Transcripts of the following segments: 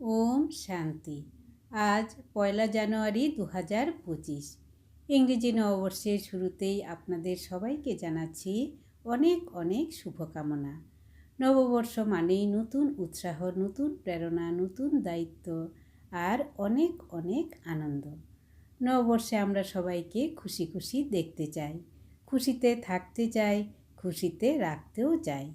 ওম শান্তি। আজ পয়লা জানুয়ারি দু হাজার পঁচিশ। ইংরেজি নববর্ষের শুরুতেই আপনাদের সবাইকে জানাচ্ছি অনেক অনেক শুভকামনা। নববর্ষ মানেই নতুন উৎসাহ, নতুন প্রেরণা, নতুন দায়িত্ব আর অনেক অনেক আনন্দ। নববর্ষে আমরা সবাইকে খুশি খুশি দেখতে চাই, খুশিতে থাকতে চাই, খুশিতে রাখতেও চাই।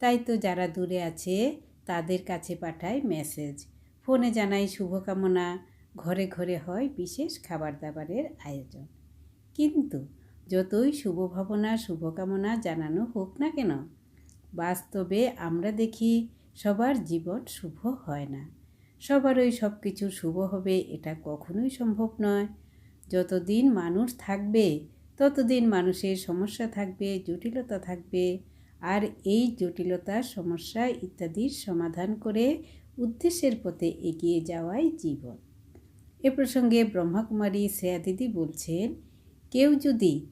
তাই তো যারা দূরে আছে তাদের কাছে পাঠায় মেসেজ ফোনে জানাই শুভকামনা। ঘরে ঘরে হয় বিশেষ খাবার দাবারের আয়োজন। কিন্তু যতই শুভ ভাবনা, শুভকামনা জানানো হোক না কেন, বাস্তবে আমরা দেখি সবার জীবন শুভ হয় না। সবারই সব কিছু শুভ হবে এটা কখনোই সম্ভব নয়। যতদিন মানুষ থাকবে, ততদিন মানুষের সমস্যা থাকবে, জটিলতা থাকবে। আর এই জটিলতা সমস্যা ইত্যাদির সমাধান করে উদ্দেশ্যের পথে এগিয়ে যাওয়াই জীবন। এ প্রসঙ্গে ব্রহ্মাকুমারী শ্রেয়া দিদি বলছেন, কেউ যদি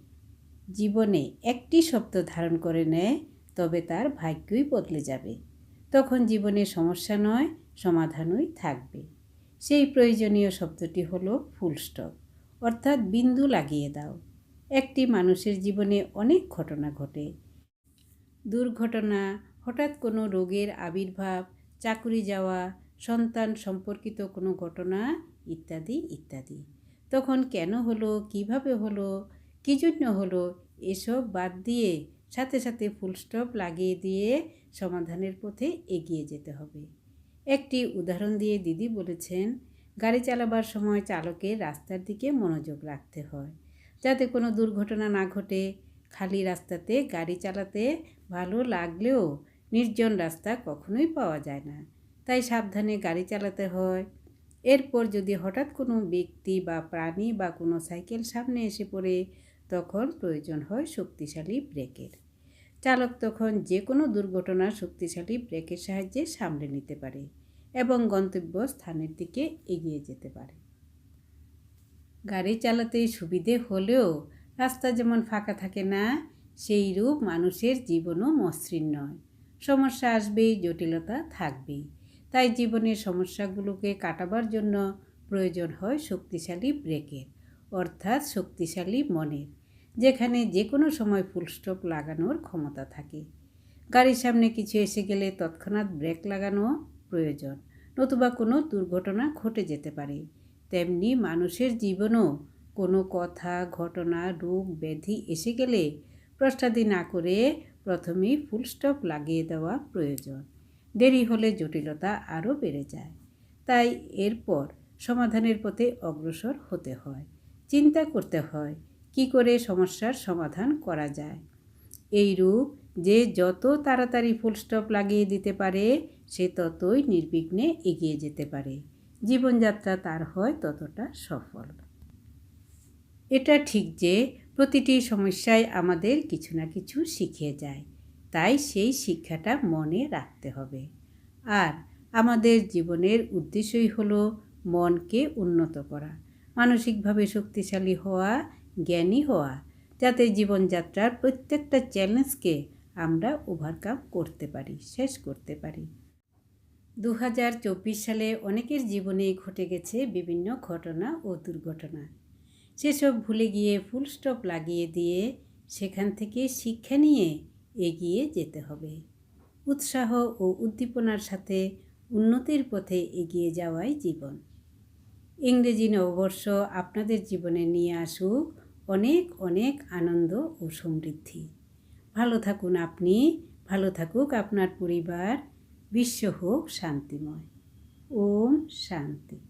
জীবনে একটি শব্দ ধারণ করে নেয়, তবে তার ভাগ্যই বদলে যাবে। তখন জীবনে সমস্যা নয়, সমাধানই থাকবে। সেই প্রয়োজনীয় শব্দটি হলো ফুলস্টপ অর্থাৎ বিন্দু লাগিয়ে দাও। একটি মানুষের জীবনে অনেক ঘটনা ঘটে। দুর্ঘটনা, হঠাৎ কোনো রোগের আবির্ভাব চাকুরি যাওয়া, সন্তান সম্পর্কিত কোনো ঘটনা, ইত্যাদি ইত্যাদি। তখন কেন হলো, কীভাবে হলো, কী জন্য হলো, এসব বাদ দিয়ে সাথে সাথে ফুলস্টপ লাগিয়ে দিয়ে সমাধানের পথে এগিয়ে যেতে হবে। একটি উদাহরণ দিয়ে দিদি বলেছেন, গাড়ি চালাবার সময় চালকের রাস্তার দিকে মনোযোগ রাখতে হয়। যাতে কোনো দুর্ঘটনা না ঘটে, খালি রাস্তাতে গাড়ি চালাতে ভালো লাগলেও নির্জন রাস্তা কখনোই পাওয়া যায় না। তাই সাবধানে গাড়ি চালাতে হয়। এরপর যদি হঠাৎ কোনো ব্যক্তি বা প্রাণী বা কোনো সাইকেল সামনে এসে পড়ে, তখন প্রয়োজন হয় শক্তিশালী ব্রেকের। চালক তখন যে কোনো দুর্ঘটনা শক্তিশালী ব্রেকের সাহায্যে সামলে নিতে পারে এবং গন্তব্য স্থানের দিকে এগিয়ে যেতে পারে। গাড়ি চালাতে সুবিধে হলেও রাস্তা যেমন ফাঁকা থাকে না সেই রূপ মানুষের জীবনও মসৃণ নয়। সমস্যা আসবেই, জটিলতা থাকবেই। তাই জীবনের সমস্যাগুলোকে কাটাবার জন্য প্রয়োজন হয় শক্তিশালী ব্রেকের, অর্থাৎ শক্তিশালী মনের, যেখানে যে কোনো সময় ফুলস্টপ লাগানোর ক্ষমতা থাকে। গাড়ির সামনে কিছু এসে গেলে তৎক্ষণাৎ ব্রেক লাগানো প্রয়োজন, নতুবা কোনো দুর্ঘটনা ঘটে যেতে পারে। তেমনি মানুষের জীবনও কোনো কথা, ঘটনা, রোগ, ব্যাধি এসে গেলে প্রস্তাদি না করে প্রথমেই ফুলস্টপ লাগিয়ে দেওয়া প্রয়োজন। দেরি হলে জটিলতা আরও বেড়ে যায়। তাই এরপর সমাধানের পথে অগ্রসর হতে হয়। চিন্তা করতে হয়, কি করে সমস্যার সমাধান করা যায়? এই রূপ যে যত তাড়াতাড়ি ফুলস্টপ লাগিয়ে দিতে পারে, সে ততই নির্বিঘ্নে এগিয়ে যেতে পারে। জীবনযাত্রা তার হয় ততটা সফল। এটা ঠিক যে প্রতিটি সমস্যায় আমাদের কিছু না কিছু শিখিয়ে যায়। তাই সেই শিক্ষাটা মনে রাখতে হবে। আর আমাদের জীবনের উদ্দেশ্যই হলো মনকে উন্নত করা, মানসিকভাবে শক্তিশালী হওয়া, জ্ঞানী হওয়া, যাতে জীবনযাত্রার প্রত্যেকটা চ্যালেঞ্জকে আমরা ওভারকাম করতে পারি, শেষ করতে পারি। দু হাজার চব্বিশ সালে অনেকের জীবনে ঘটে গেছে বিভিন্ন ঘটনা ও দুর্ঘটনা। সেসব ভুলে গিয়ে ফুল স্টপ লাগিয়ে দিয়ে সেখান থেকে শিক্ষা নিয়ে এগিয়ে যেতে হবে। উৎসাহ ও উদ্দীপনার সাথে উন্নতির পথে এগিয়ে যাওয়াই জীবন। ইংরেজি নববর্ষ আপনাদের জীবনে নিয়ে আসুক অনেক অনেক আনন্দ ও সমৃদ্ধি। ভালো থাকুন আপনি, ভালো থাকুক আপনার পরিবার। বিশ্ব হোক শান্তিময়। ওম শান্তি।